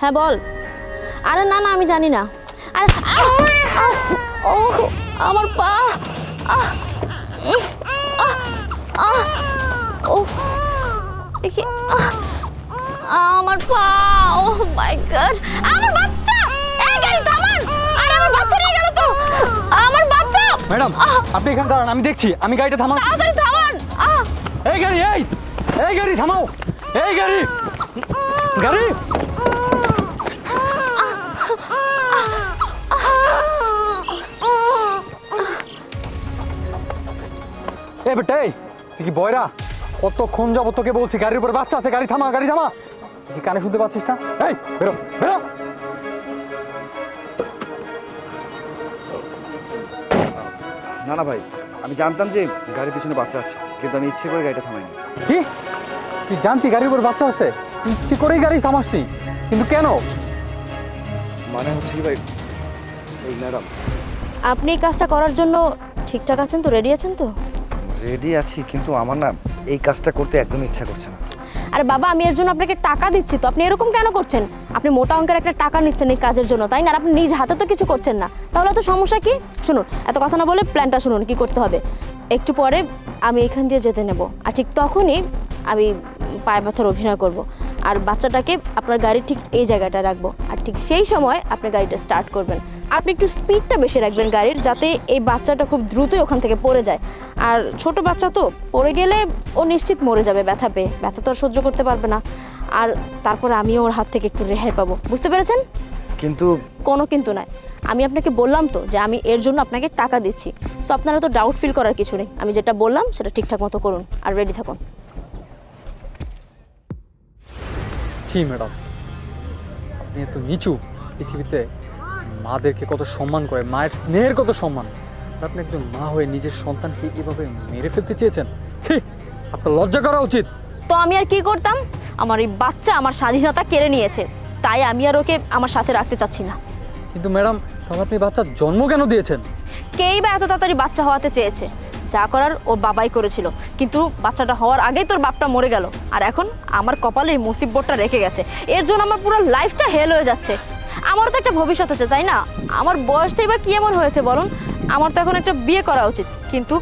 হ্যাঁ বল। আরে না না আমি জানি না। আরে আমার পা! দেখি আমার পা। ও মাই গড আমার বাচ্চা! এই গাড়ি থামান! আরে আমার বাচ্চা নিয়ে গেল তো। আমার বাচ্চা! ম্যাডাম! আপনি এখানে দাঁড়ান আমি দেখছি আমি গাড়িটা থামাও। তাড়াতাড়ি থামান! এই গাড়ি এই! এই গাড়ি থামাও! এই গাড়ি! গাড়ি! কি বয়রা? কতক্ষণ যাব তোকে বলছি গাড়ির উপর বাচ্চা আছে গাড়ি থামা গাড়ি থামা। তুই কি কানে শুনতে পাচ্ছিস না? এই বেরো বেরো। না না ভাই আমি জানতাম যে গাড়ির পিছনে বাচ্চা আছে কিন্তু আমি ইচ্ছে করে গাড়িটা থামাইনি। কি? তুই জানতি গাড়ির উপর বাচ্চা আছে? তুই ইচ্ছে করেই গাড়ি থামাসনি কিন্তু কেন? মানে হচ্ছে কি ভাই ওই ম্যাডাম। আপনি এই কাজটা করার জন্য ঠিকঠাক আছেন তো? রেডি আছেন তো? রেডি আছি, কিন্তু আমার না এই কাজটা করতে একদম ইচ্ছা করছে না। আরে বাবা, আমি এর জন্য আপনাকে টাকা দিচ্ছি তো। আপনি এরকম কেন করছেন? আপনি মোটা অঙ্কের একটা টাকা নিচ্ছেন এই কাজের জন্য, তাই না? আর আপনি নিজ হাতে তো কিছু করছেন না। তাহলে তো সমস্যা কি? শুনুন, এত কথা না বলে প্ল্যানটা শুনুন, কি করতে হবে। একটু পরে আমি এখান দিয়ে যেতে নেব। আর ঠিক তখনই আমি পায়ে ব্যথার অভিনয় করব। আর বাচ্চাটাকে আপনার গাড়ির ঠিক এই জায়গাটা রাখব। আর ঠিক সেই সময় আপনি গাড়িটা স্টার্ট করবেন। আপনি একটু স্পিডটা বেশি রাখবেন গাড়ির যাতে এই বাচ্চাটা খুব দ্রুতই ওখান থেকে পড়ে যায়। আর ছোট বাচ্চা তো পড়ে গেলে ও নিশ্চিত মরে যাবে ব্যথা পেয়ে। ব্যথা তো আর সহ্য করতে পারবে না। আর তারপর আমিও ওর হাত থেকে একটু রেহাই পাবো। বুঝতে পেরেছেন? কিন্তু কোনো কিন্তু নয়। আমি আপনাকে বললাম তো যে আমি এর জন্য আপনাকে টাকা দিচ্ছি। সো আপনারা তো ডাউট ফিল করার কিছু নেই। আমি যেটা বললাম সেটা ঠিকঠাক মতো করুন। আর রেডি থাকুন। ছি ম্যাডাম। আপনি এত নিচু পৃথিবীতে মাদেরকে কত সম্মান করে মায়ের স্নেহের কত সম্মান। আপনি একজন মা হয়ে নিজের সন্তানকে এভাবে মেরে ফেলতে চেয়েছেন? ছি আপনার লজ্জা করা উচিত। তো আমি আর কি করতাম? আমার এই বাচ্চা আমার স্বাধীনতা কেড়ে নিয়েছে। তাই আমি আর ওকে আমার সাথে রাখতে চাচ্ছি না। কিন্তু ম্যাডাম তাহলে আপনি বাচ্চার জন্ম কেন দিয়েছেন? কেই বা এত তাড়াতাড়ি বাচ্চা হওয়াতে চেয়েছে? যা করার ওর বাবাই করেছিল। কিন্তু বাচ্চাটা হওয়ার আগেই তোর বাপটা মরে গেল। আর এখন আমার কপালে এই মুসিবতটা রেখে গেছে। এর জন্য আমার পুরো লাইফটা হেল হয়ে যাচ্ছে। আমারও তো একটা ভবিষ্যৎ আছে, তাই না? আমার বয়সটাই বা কি এমন হয়েছে বলুন? আমার তো এখন একটা বিয়ে করা উচিত। কিন্তু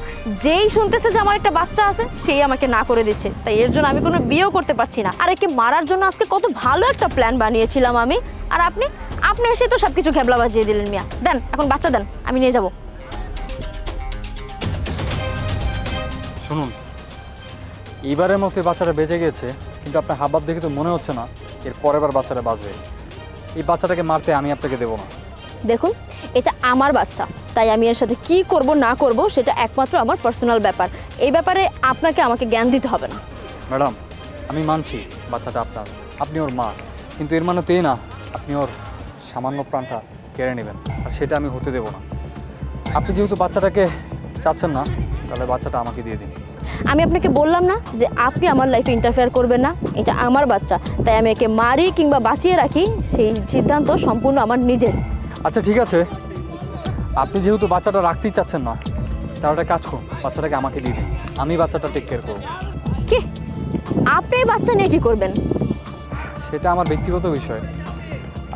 যেই শুনতেছে যে আমার একটা বাচ্চা আছে, সেই আমাকে না করে দিচ্ছে। তাই এর জন্য আমি কোনো বিয়েও করতে পারছি না। আর একে মারার জন্য আজকে কত ভালো একটা প্ল্যান বানিয়েছিলাম আমি। আর আপনি আপনি এসে তো সব কিছু ঘেবলা বাজিয়ে দিলেন মিয়া। দেন, এখন বাচ্চা দেন, আমি নিয়ে যাব। শুনুন এইবারের মতো বাচ্চাটা বেঁচে গেছে কিন্তু আপনার হাবভাব দেখে তো মনে হচ্ছে না এর পরের বার বাচ্চাটা বাঁচবে। এই বাচ্চাটাকে মারতে আমি আপনাকে দেবো না। দেখুন এটা আমার বাচ্চা তাই আমি এর সাথে কি করব না করব সেটা একমাত্র আমার পার্সোনাল ব্যাপার। এই ব্যাপারে আপনাকে আমাকে জ্ঞান দিতে হবে না। ম্যাডাম আমি মানছি বাচ্চাটা আপনার। আপনি ওর মা কিন্তু এর মানে তো এই না আপনি ওর সামান্য প্রাণটা কেড়ে নেবেন আর সেটা আমি হতে দেবো না। আপনি যেহেতু বাচ্চাটাকে চাচ্ছেন না তাহলে বাচ্চাটা আমাকে দিয়ে দিন। আমি আপনাকে বললাম না যে আপনি আমার লাইফে ইন্টারফেয়ার করবেন না এটা আমার বাচ্চা তাই আমি একে মারি কিংবা বাঁচিয়ে রাখি সেই সিদ্ধান্ত সম্পূর্ণ আমার নিজের। আচ্ছা ঠিক আছে। আপনি যেহেতু বাচ্চাটা রাখতেই চাচ্ছেন না তাহলে একটা কাজ করুন বাচ্চাটাকে আমাকে দিয়ে দিন। আমি বাচ্চাটা টেক কেয়ার করব। কি? আপনি বাচ্চা নিয়ে কি করবেন? সেটা আমার ব্যক্তিগত বিষয়।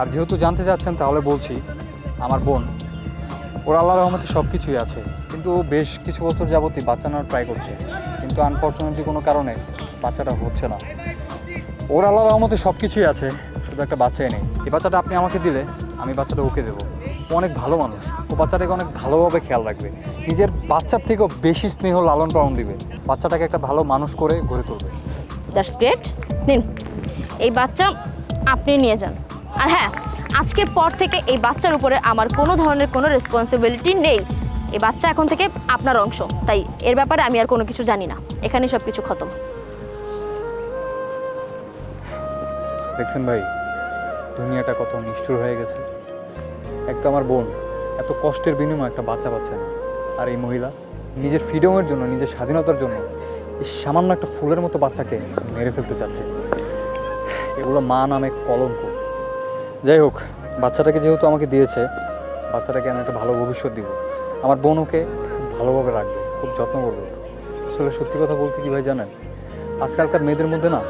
আর যেহেতু জানতে চাচ্ছেন তাহলে বলছি আমার বোন ওর আল্লাহ রহমতে সব কিছুই আছে। কিন্তু বেশ কিছু বছর যাবতই বাচ্চা নেওয়ার ট্রাই করছে। কিন্তু আনফর্চুনেটলি কোনো কারণে বাচ্চাটা হচ্ছে না। ওর আল্লাহ রহমতে সব কিছুই আছে, শুধু একটা বাচ্চাই নেই। এই বাচ্চাটা আপনি আমাকে দিলে, আমি বাচ্চাটা ওকে দেবো। ও অনেক ভালো মানুষ। ও বাচ্চাটাকে অনেক ভালোভাবে খেয়াল রাখবে। নিজের বাচ্চার থেকেও বেশি স্নেহ লালন পালন দিবে। বাচ্চাটাকে একটা ভালো মানুষ করে গড়ে তুলবে। দ্যাটস গ্রেট নিন, এই বাচ্চা আপনি নিয়ে যান। আর হ্যাঁ আজকের পর থেকে এই বাচ্চার উপরে আমার কোনো ধরনের কোনো রেসপন্সিবিলিটি নেই। এই বাচ্চা এখন থেকে আপনার অংশ। তাই এর ব্যাপারে আমি আর কোনো কিছু জানি না। এখানে সব কিছু খতম। দেখছেন ভাই, দুনিয়াটা কত নিষ্ঠুর হয়ে গেছে। এক তো আমার বোন, এত কষ্টের বিনিময়ে একটা বাচ্চা পাচ্ছে না। আর এই মহিলা, নিজের ফ্রিডমের জন্য, নিজের স্বাধীনতার জন্য, এই সামান্য একটা ফুলের মতো বাচ্চাকে মেরে ফেলতে চাচ্ছে। এগুলো মা নামে কলঙ্ক। যাই হোক, বাচ্চাটাকে যেহেতু আমাকে দিয়েছে, বাচ্চাটাকে আমি একটা ভালো ভবিষ্যৎ দিব। আমার বোন ওকে খুব ভালোভাবে রাখবে খুব যত্ন করবে। আসলে সত্যি কথা বলতে কি ভাই জানেন আজকালকার মেয়েদের মধ্যে না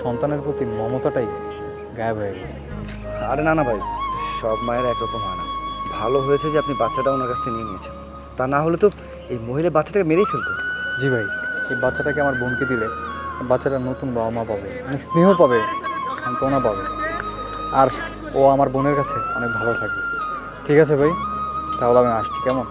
সন্তানের প্রতি মমতাটাই গায়েব হয়ে গেছে। আরে না না ভাই সব মায়ের একরকম হয় না। ভালো হয়েছে যে আপনি বাচ্চাটা ওনার কাছ থেকে নিয়ে নিয়েছেন। তা না হলে তো এই মহিলা বাচ্চাটাকে মেরেই ফেলতো। জি ভাই এই বাচ্চাটাকে আমার বোনকে দিলে বাচ্চাটা নতুন বাবা মা পাবে অনেক স্নেহ পাবে সান্ত্বনা পাবে। আর ও আমার বোনের কাছে অনেক ভালো থাকবে। ঠিক আছে ভাই তাহলে আমি আসছি কেমন?